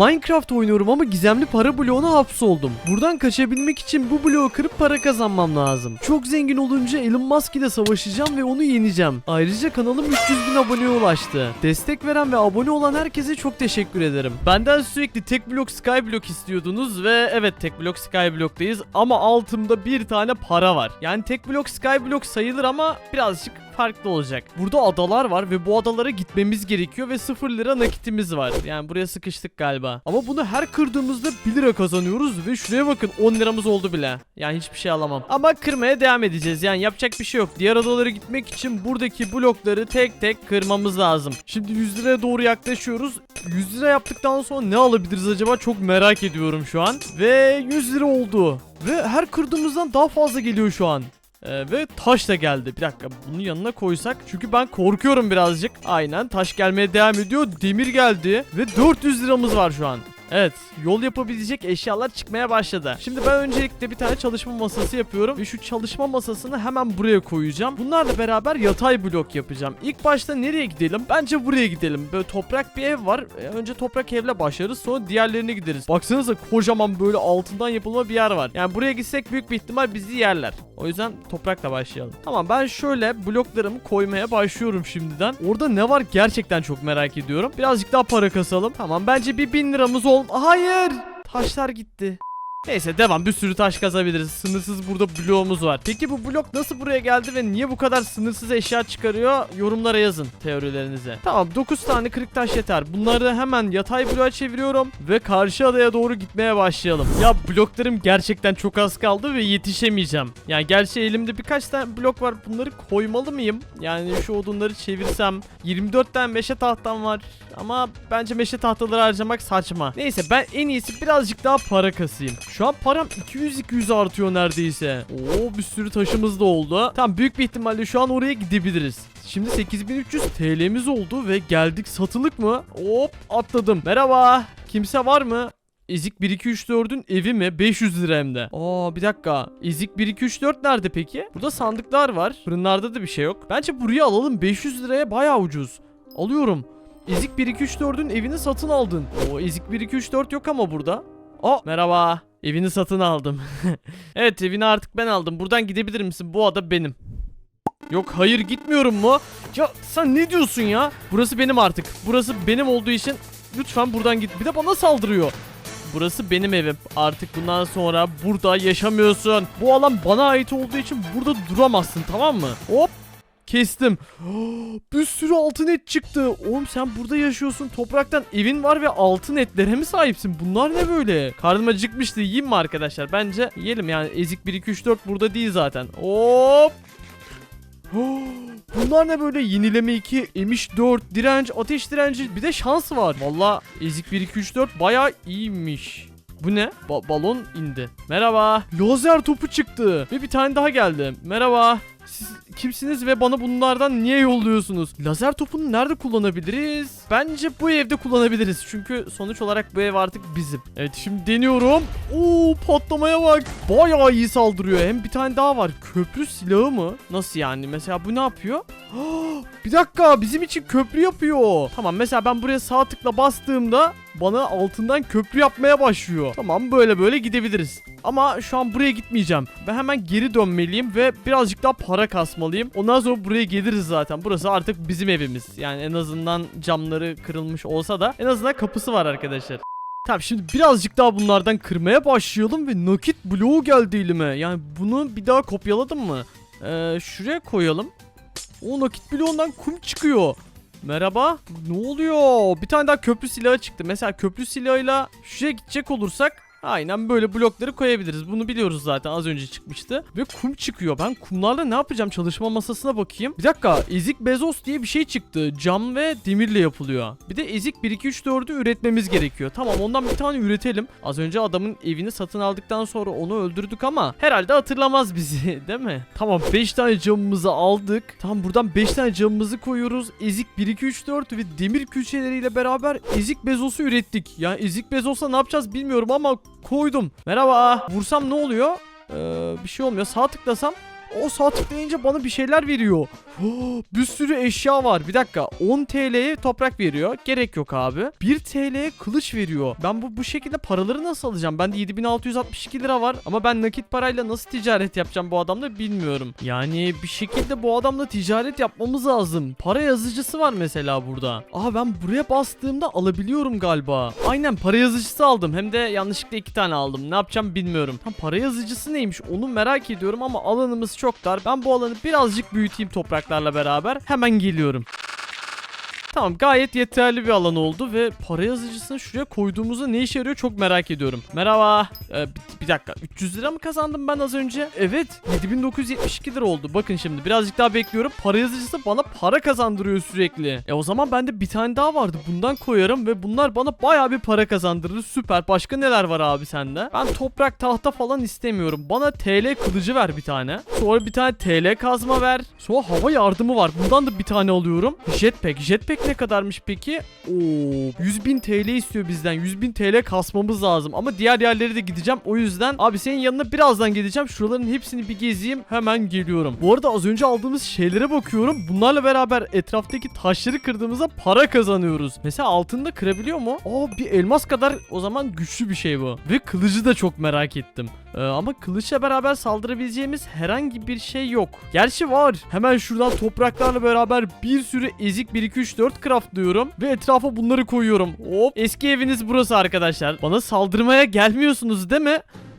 Minecraft oynuyorum ama gizemli para bloğuna hapsoldum. Buradan kaçabilmek için bu bloğu kırıp para kazanmam lazım. Çok zengin olunca Elon Musk ile savaşacağım ve onu yeneceğim. Ayrıca kanalım 300 bin aboneye ulaştı. Destek veren ve abone olan herkese çok teşekkür ederim. Benden sürekli tek blok skyblock istiyordunuz ve evet tek blok skyblock'tayız ama altımda bir tane para var. Yani tek blok skyblock sayılır ama birazcık farklı olacak. Burada adalar var ve bu adalara gitmemiz gerekiyor ve 0 lira nakitimiz var. Yani buraya sıkıştık galiba. Ama bunu her kırdığımızda 1 lira kazanıyoruz ve şuraya bakın 10 liramız oldu bile. Yani hiçbir şey alamam. Ama kırmaya devam edeceğiz. Yani yapacak bir şey yok. Diğer adalara gitmek için buradaki blokları tek tek kırmamız lazım. Şimdi 100 liraya doğru yaklaşıyoruz. 100 lira yaptıktan sonra ne alabiliriz acaba çok merak ediyorum şu an. Ve 100 lira oldu. Ve her kırdığımızdan daha fazla geliyor şu an. Ee, ve taş da geldi. Bir dakika bunun yanına koysak. Çünkü ben korkuyorum birazcık. Aynen taş gelmeye devam ediyor. Demir geldi. Ve 400 liramız var şu an. Evet yol yapabilecek eşyalar çıkmaya başladı. Şimdi ben öncelikle bir tane çalışma masası yapıyorum. Ve şu çalışma masasını hemen buraya koyacağım. Bunlarla beraber yatay blok yapacağım. İlk başta nereye gidelim? Bence buraya gidelim. Böyle toprak bir ev var. Ee, Önce toprak evle başlarız sonra diğerlerine gideriz. Baksanıza kocaman böyle altından yapılma bir yer var. Yani buraya gitsek büyük bir ihtimal bizi yerler. O yüzden toprakla başlayalım. Tamam ben şöyle bloklarımı koymaya başlıyorum şimdiden. Orada ne var gerçekten çok merak ediyorum. Birazcık daha para kasalım. Tamam bence bir bin liramız ol... Hayır! Taşlar gitti. Neyse devam bir sürü taş kazabiliriz. Sınırsız burada bloğumuz var. Peki bu blok nasıl buraya geldi ve niye bu kadar sınırsız eşya çıkarıyor? Yorumlara yazın teorilerinizi. Tamam 9 tane kırık taş yeter. Bunları hemen yatay bloğa çeviriyorum ve karşı adaya doğru gitmeye başlayalım. Ya bloklarım gerçekten çok az kaldı ve yetişemeyeceğim. Yani gerçi elimde birkaç tane blok var. Bunları koymalı mıyım? Yani şu odunları çevirsem 24 tane meşe tahtam var. Ama bence meşe tahtaları harcamak saçma. Neyse ben en iyisi birazcık daha para kasayım. Şu an param 200-200 artıyor neredeyse. Oo bir sürü taşımız da oldu. Tamam büyük bir ihtimalle şu an oraya gidebiliriz. Şimdi 8300 TL'miz oldu ve geldik satılık mı? Hop atladım. Merhaba. Kimse var mı? Ezik 1 2 3 4'ün evi mi? 500 lira hem de. Aa bir dakika. Ezik 1 2 3 4 nerede peki? Burada sandıklar var. Fırınlarda da bir şey yok. Bence buraya alalım. 500 liraya bayağı ucuz. Alıyorum. Ezik 1 2 3 4'ün evini satın aldın. O Ezik 1 2 3 4 yok ama burada. Aa merhaba. Evini satın aldım. evet evini artık ben aldım. Buradan gidebilir misin? Bu ada benim. Yok hayır gitmiyorum mu? Ya sen ne diyorsun ya? Burası benim artık. Burası benim olduğu için lütfen buradan git. Bir de bana saldırıyor. Burası benim evim. Artık bundan sonra burada yaşamıyorsun. Bu alan bana ait olduğu için burada duramazsın tamam mı? Hop Kestim. Bir sürü altın et çıktı. Oğlum sen burada yaşıyorsun. Topraktan evin var ve altın etlere mi sahipsin? Bunlar ne böyle? Karnım acıkmıştı. Yiyeyim mi arkadaşlar? Bence yiyelim yani. Ezik 1 2 3 4 burada değil zaten. Hop. Bunlar ne böyle? Yenileme 2, emiş 4, direnç, ateş direnci bir de şans var. Valla ezik 1 2 3 4 bayağı iyiymiş. Bu ne? Ba- balon indi. Merhaba. Lazer topu çıktı. Ve bir tane daha geldi. Merhaba. Kimsiniz ve bana bunlardan niye yolluyorsunuz? Lazer topunu nerede kullanabiliriz? Bence bu evde kullanabiliriz. Çünkü sonuç olarak bu ev artık bizim. Evet şimdi deniyorum. Oo patlamaya bak. Bayağı iyi saldırıyor. Hem bir tane daha var. Köprü silahı mı? Nasıl yani? Mesela bu ne yapıyor? bir dakika bizim için köprü yapıyor. Tamam mesela ben buraya sağ tıkla bastığımda bana altından köprü yapmaya başlıyor. Tamam böyle böyle gidebiliriz. Ama şu an buraya gitmeyeceğim. Ben hemen geri dönmeliyim ve birazcık daha para kasmalıyım. Ondan sonra buraya geliriz zaten. Burası artık bizim evimiz. Yani en azından camları kırılmış olsa da en azından kapısı var arkadaşlar. Tamam şimdi birazcık daha bunlardan kırmaya başlayalım ve nakit bloğu geldi elime. Yani bunu bir daha kopyaladım mı? Ee, şuraya koyalım. O nakit bloğundan kum çıkıyor. Merhaba. Ne oluyor? Bir tane daha köprü silahı çıktı. Mesela köprü silahıyla şuraya gidecek olursak Aynen böyle blokları koyabiliriz. Bunu biliyoruz zaten az önce çıkmıştı. Ve kum çıkıyor. Ben kumlarla ne yapacağım? Çalışma masasına bakayım. Bir dakika. Ezik Bezos diye bir şey çıktı. Cam ve demirle yapılıyor. Bir de ezik 1 2 3 4'ü üretmemiz gerekiyor. Tamam ondan bir tane üretelim. Az önce adamın evini satın aldıktan sonra onu öldürdük ama herhalde hatırlamaz bizi değil mi? Tamam 5 tane camımızı aldık. Tamam buradan 5 tane camımızı koyuyoruz. Ezik 1 2 3 4 ve demir külçeleriyle beraber ezik Bezos'u ürettik. Yani ezik Bezos'la ne yapacağız bilmiyorum ama koydum. Merhaba. Vursam ne oluyor? Ee, bir şey olmuyor. Sağ tıklasam O sağ tıklayınca bana bir şeyler veriyor. Bir sürü eşya var. Bir dakika. 10 TL'ye toprak veriyor. Gerek yok abi. 1 TL'ye kılıç veriyor. Ben bu bu şekilde paraları nasıl alacağım? Bende 7662 lira var ama ben nakit parayla nasıl ticaret yapacağım bu adamla bilmiyorum. Yani bir şekilde bu adamla ticaret yapmamız lazım. Para yazıcısı var mesela burada. Aa ben buraya bastığımda alabiliyorum galiba. Aynen para yazıcısı aldım. Hem de yanlışlıkla iki tane aldım. Ne yapacağım bilmiyorum. Tam para yazıcısı neymiş onu merak ediyorum ama alanımız çok dar. Ben bu alanı birazcık büyüteyim topraklarla beraber. Hemen geliyorum. Tamam gayet yeterli bir alan oldu ve para yazıcısını şuraya koyduğumuzda ne işe yarıyor çok merak ediyorum. Merhaba. Ee, bir, dakika 300 lira mı kazandım ben az önce? Evet 7972 lira oldu. Bakın şimdi birazcık daha bekliyorum. Para yazıcısı bana para kazandırıyor sürekli. E o zaman bende bir tane daha vardı. Bundan koyarım ve bunlar bana baya bir para kazandırır. Süper. Başka neler var abi sende? Ben toprak tahta falan istemiyorum. Bana TL kılıcı ver bir tane. Sonra bir tane TL kazma ver. Sonra hava yardımı var. Bundan da bir tane alıyorum. Jetpack. Jetpack ne kadarmış peki? Oo, 100 bin TL istiyor bizden. 100 bin TL kasmamız lazım. Ama diğer yerlere de gideceğim. O yüzden abi senin yanına birazdan gideceğim. Şuraların hepsini bir gezeyim. Hemen geliyorum. Bu arada az önce aldığımız şeylere bakıyorum. Bunlarla beraber etraftaki taşları kırdığımızda para kazanıyoruz. Mesela altında kırabiliyor mu? Aa bir elmas kadar o zaman güçlü bir şey bu. Ve kılıcı da çok merak ettim. Ee, ama kılıçla beraber saldırabileceğimiz herhangi bir şey yok. Gerçi var. Hemen şuradan topraklarla beraber bir sürü ezik 1 2 3 4 craftlıyorum ve etrafa bunları koyuyorum. Hop. Eski eviniz burası arkadaşlar. Bana saldırmaya gelmiyorsunuz değil mi?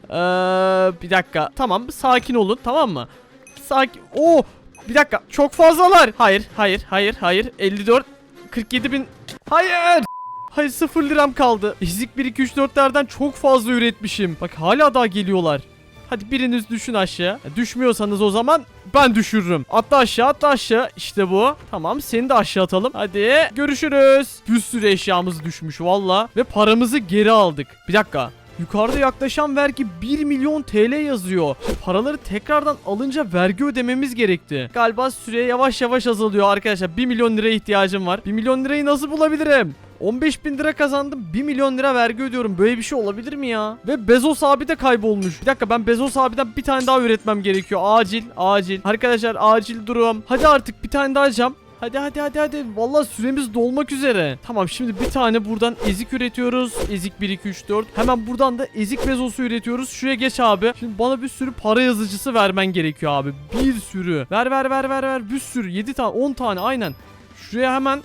Ee, bir dakika. Tamam sakin olun tamam mı? Sakin. Oo! Bir dakika. Çok fazlalar. Hayır, hayır, hayır, hayır. 54 47 bin. Hayır! Hayır 0 liram kaldı. Ezik 1 2 3 4'lerden çok fazla üretmişim. Bak hala daha geliyorlar. Hadi biriniz düşün aşağı. E, Düşmüyorsanız o zaman ben düşürürüm. Atla aşağı atla aşağı. İşte bu. Tamam seni de aşağı atalım. Hadi görüşürüz. Bir sürü eşyamız düşmüş valla. Ve paramızı geri aldık. Bir dakika. Yukarıda yaklaşan vergi 1 milyon TL yazıyor. Paraları tekrardan alınca vergi ödememiz gerekti. Galiba süre yavaş yavaş azalıyor arkadaşlar. 1 milyon liraya ihtiyacım var. 1 milyon lirayı nasıl bulabilirim? 15 bin lira kazandım 1 milyon lira vergi ödüyorum böyle bir şey olabilir mi ya? Ve Bezos abi de kaybolmuş Bir dakika ben Bezos abiden bir tane daha üretmem gerekiyor acil acil Arkadaşlar acil durum Hadi artık bir tane daha cam Hadi hadi hadi hadi. Vallahi süremiz dolmak üzere. Tamam şimdi bir tane buradan ezik üretiyoruz. Ezik 1 2 3 4. Hemen buradan da ezik bezosu üretiyoruz. Şuraya geç abi. Şimdi bana bir sürü para yazıcısı vermen gerekiyor abi. Bir sürü. Ver ver ver ver ver. Bir sürü. 7 tane 10 tane aynen. Şuraya hemen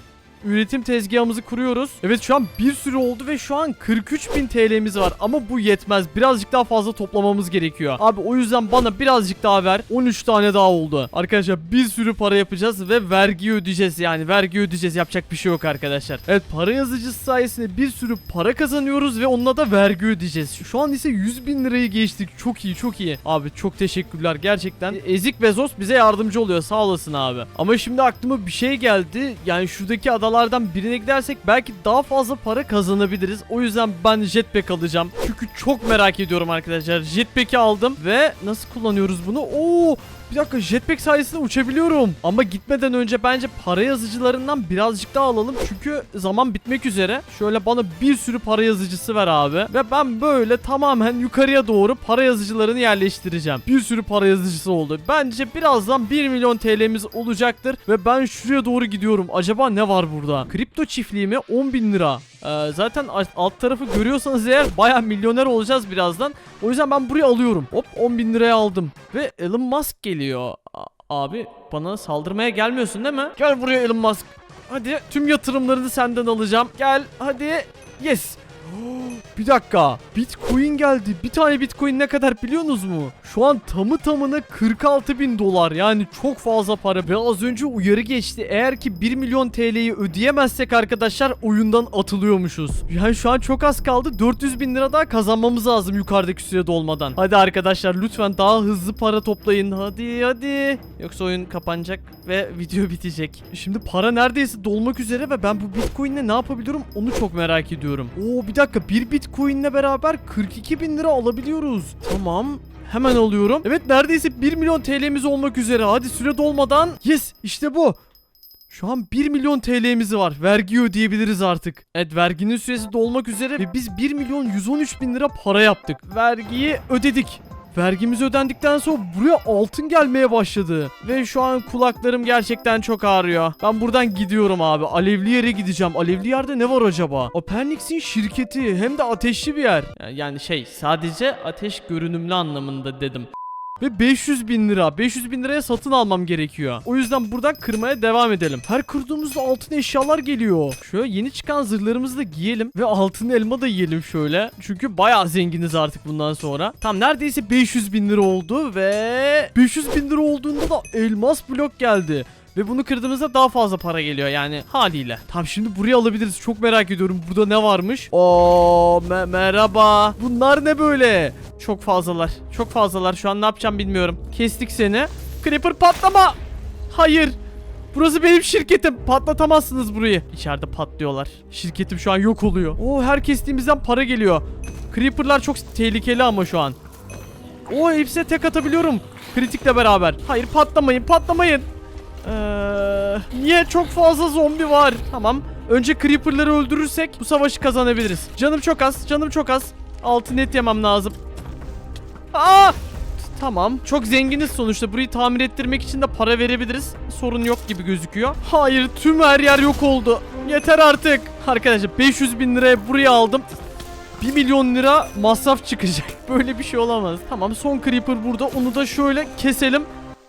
üretim tezgahımızı kuruyoruz. Evet şu an bir sürü oldu ve şu an 43 bin TL'miz var. Ama bu yetmez. Birazcık daha fazla toplamamız gerekiyor. Abi o yüzden bana birazcık daha ver. 13 tane daha oldu. Arkadaşlar bir sürü para yapacağız ve vergi ödeyeceğiz yani. Vergi ödeyeceğiz. Yapacak bir şey yok arkadaşlar. Evet para yazıcısı sayesinde bir sürü para kazanıyoruz ve onunla da vergi ödeyeceğiz. Şu an ise 100 bin lirayı geçtik. Çok iyi çok iyi. Abi çok teşekkürler gerçekten. Ezik Bezos bize yardımcı oluyor. Sağ olasın abi. Ama şimdi aklıma bir şey geldi. Yani şuradaki adalardan birine gidersek belki daha fazla para kazanabiliriz. O yüzden ben jetpack alacağım. Çünkü çok merak ediyorum arkadaşlar. Jetpack'i aldım ve nasıl kullanıyoruz bunu? Oo! Bir dakika jetpack sayesinde uçabiliyorum. Ama gitmeden önce bence para yazıcılarından birazcık daha alalım. Çünkü zaman bitmek üzere. Şöyle bana bir sürü para yazıcısı ver abi. Ve ben böyle tamamen yukarıya doğru para yazıcılarını yerleştireceğim. Bir sürü para yazıcısı oldu. Bence birazdan 1 milyon TL'miz olacaktır. Ve ben şuraya doğru gidiyorum. Acaba ne var burada? Kripto çiftliği mi? 10 bin lira. Ee, zaten alt tarafı görüyorsanız eğer baya milyoner olacağız birazdan. O yüzden ben buraya alıyorum. Hop 10 bin liraya aldım. Ve Elon Musk geliyor. A- abi bana saldırmaya gelmiyorsun değil mi? Gel buraya Elon Musk. Hadi tüm yatırımlarını senden alacağım. Gel hadi. Yes. Bir dakika. Bitcoin geldi. Bir tane Bitcoin ne kadar biliyorsunuz mu? Şu an tamı tamına 46 bin dolar. Yani çok fazla para. Ve az önce uyarı geçti. Eğer ki 1 milyon TL'yi ödeyemezsek arkadaşlar oyundan atılıyormuşuz. Yani şu an çok az kaldı. 400 bin lira daha kazanmamız lazım yukarıdaki sürede olmadan. Hadi arkadaşlar lütfen daha hızlı para toplayın. Hadi hadi. Yoksa oyun kapanacak ve video bitecek. Şimdi para neredeyse dolmak üzere ve ben bu Bitcoin'le ne yapabiliyorum onu çok merak ediyorum. Oo bir dakika bir Bitcoin'le beraber 42 bin lira alabiliyoruz. Tamam. Hemen alıyorum. Evet neredeyse 1 milyon TL'miz olmak üzere. Hadi süre dolmadan. Yes işte bu. Şu an 1 milyon TL'miz var. Vergi ödeyebiliriz artık. Evet verginin süresi dolmak üzere ve biz 1 milyon 113 bin lira para yaptık. Vergiyi ödedik. Vergimiz ödendikten sonra buraya altın gelmeye başladı. Ve şu an kulaklarım gerçekten çok ağrıyor. Ben buradan gidiyorum abi. Alevli yere gideceğim. Alevli yerde ne var acaba? Apernix'in şirketi hem de ateşli bir yer. Yani şey sadece ateş görünümlü anlamında dedim. Ve 500 bin lira. 500 bin liraya satın almam gerekiyor. O yüzden buradan kırmaya devam edelim. Her kırdığımızda altın eşyalar geliyor. Şöyle yeni çıkan zırhlarımızı da giyelim. Ve altın elma da yiyelim şöyle. Çünkü bayağı zenginiz artık bundan sonra. Tam neredeyse 500 bin lira oldu. Ve 500 bin lira olduğunda da elmas blok geldi. Ve bunu kırdığımızda daha fazla para geliyor yani haliyle. Tamam şimdi buraya alabiliriz. Çok merak ediyorum. Burada ne varmış? Oo me- merhaba. Bunlar ne böyle? Çok fazlalar. Çok fazlalar. Şu an ne yapacağım bilmiyorum. Kestik seni. Creeper patlama. Hayır. Burası benim şirketim. Patlatamazsınız burayı. İçeride patlıyorlar. Şirketim şu an yok oluyor. Oo her kestiğimizden para geliyor. Creeper'lar çok tehlikeli ama şu an. Oo hepsine tek atabiliyorum. Kritikle beraber. Hayır patlamayın patlamayın. Ee, niye çok fazla zombi var? Tamam. Önce creeper'ları öldürürsek bu savaşı kazanabiliriz. Canım çok az. Canım çok az. Altın et yemem lazım. Aa! Tamam. Çok zenginiz sonuçta. Burayı tamir ettirmek için de para verebiliriz. Sorun yok gibi gözüküyor. Hayır. Tüm her yer yok oldu. Yeter artık. Arkadaşlar 500 bin liraya buraya aldım. 1 milyon lira masraf çıkacak. Böyle bir şey olamaz. Tamam son creeper burada. Onu da şöyle keselim.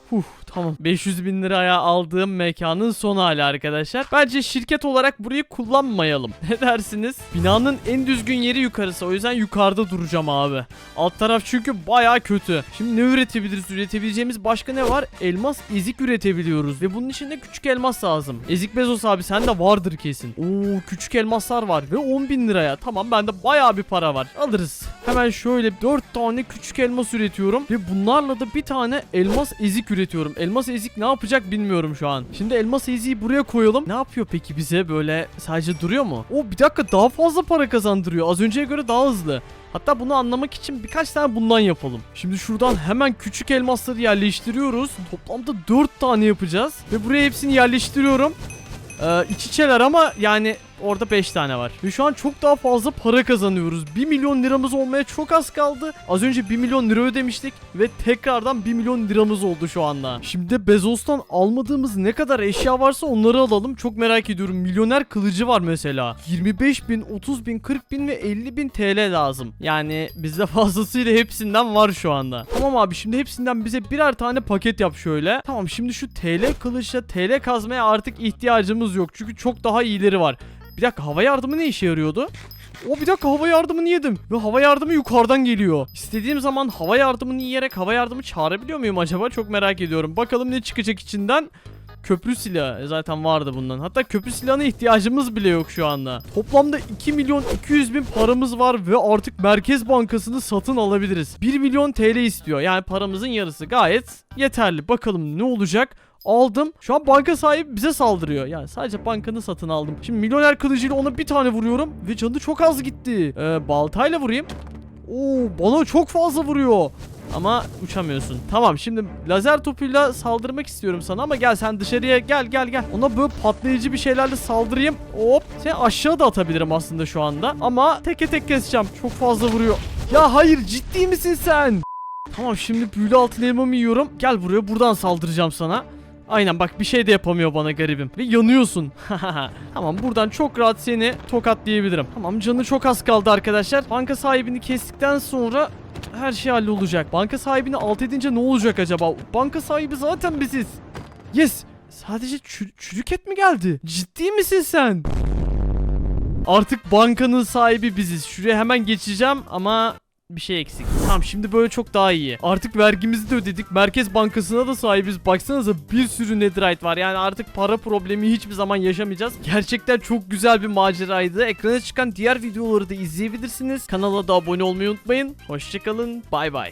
Huh tamam 500 bin liraya aldığım mekanın son hali arkadaşlar. Bence şirket olarak burayı kullanmayalım. Ne dersiniz? Binanın en düzgün yeri yukarısı. O yüzden yukarıda duracağım abi. Alt taraf çünkü baya kötü. Şimdi ne üretebiliriz? Üretebileceğimiz başka ne var? Elmas ezik üretebiliyoruz. Ve bunun için de küçük elmas lazım. Ezik Bezos abi sende vardır kesin. Oo küçük elmaslar var. Ve 10 bin liraya. Tamam bende baya bir para var. Alırız. Hemen şöyle 4 tane küçük elmas üretiyorum. Ve bunlarla da bir tane elmas ezik üretiyorum. Elmas ezik ne yapacak bilmiyorum şu an. Şimdi elmas eziği buraya koyalım. Ne yapıyor peki bize böyle sadece duruyor mu? O bir dakika daha fazla para kazandırıyor. Az önceye göre daha hızlı. Hatta bunu anlamak için birkaç tane bundan yapalım. Şimdi şuradan hemen küçük elmasları yerleştiriyoruz. Toplamda 4 tane yapacağız. Ve buraya hepsini yerleştiriyorum. Ee, iç içeler ama yani orada 5 tane var. Ve şu an çok daha fazla para kazanıyoruz. 1 milyon liramız olmaya çok az kaldı. Az önce 1 milyon lira ödemiştik ve tekrardan 1 milyon liramız oldu şu anda. Şimdi Bezos'tan almadığımız ne kadar eşya varsa onları alalım. Çok merak ediyorum. Milyoner kılıcı var mesela. 25 bin, 30 bin, 40 bin ve 50 bin TL lazım. Yani bizde fazlasıyla hepsinden var şu anda. Tamam abi şimdi hepsinden bize birer tane paket yap şöyle. Tamam şimdi şu TL kılıçla TL kazmaya artık ihtiyacımız yok. Çünkü çok daha iyileri var. Bir dakika hava yardımı ne işe yarıyordu? O bir dakika hava yardımını yedim. Ve hava yardımı yukarıdan geliyor. İstediğim zaman hava yardımını yiyerek hava yardımı çağırabiliyor muyum acaba? Çok merak ediyorum. Bakalım ne çıkacak içinden. Köprü silahı zaten vardı bundan. Hatta köprü silahına ihtiyacımız bile yok şu anda. Toplamda 2 milyon 200 bin paramız var ve artık Merkez Bankası'nı satın alabiliriz. 1 milyon TL istiyor. Yani paramızın yarısı gayet yeterli. Bakalım ne olacak? Aldım. Şu an banka sahibi bize saldırıyor. Yani sadece bankanı satın aldım. Şimdi milyoner kılıcıyla ona bir tane vuruyorum ve canı çok az gitti. Ee, baltayla vurayım. Oo bana çok fazla vuruyor. Ama uçamıyorsun. Tamam şimdi lazer topuyla saldırmak istiyorum sana ama gel sen dışarıya gel gel gel. Ona böyle patlayıcı bir şeylerle saldırayım. Hop. Seni aşağı da atabilirim aslında şu anda. Ama teke tek keseceğim. Çok fazla vuruyor. Ya hayır ciddi misin sen? Tamam şimdi büyülü altın elmamı yiyorum. Gel buraya buradan saldıracağım sana. Aynen bak bir şey de yapamıyor bana garibim. Ve yanıyorsun. tamam buradan çok rahat seni tokatlayabilirim. Tamam canı çok az kaldı arkadaşlar. Banka sahibini kestikten sonra her şey hallolacak. Banka sahibini alt edince ne olacak acaba? Banka sahibi zaten biziz. Yes. Sadece çü- çürük et mi geldi? Ciddi misin sen? Artık bankanın sahibi biziz. Şuraya hemen geçeceğim ama bir şey eksik. Tamam şimdi böyle çok daha iyi. Artık vergimizi de ödedik. Merkez Bankası'na da sahibiz. Baksanıza bir sürü netherite var. Yani artık para problemi hiçbir zaman yaşamayacağız. Gerçekten çok güzel bir maceraydı. Ekrana çıkan diğer videoları da izleyebilirsiniz. Kanala da abone olmayı unutmayın. Hoşçakalın. Bay bay.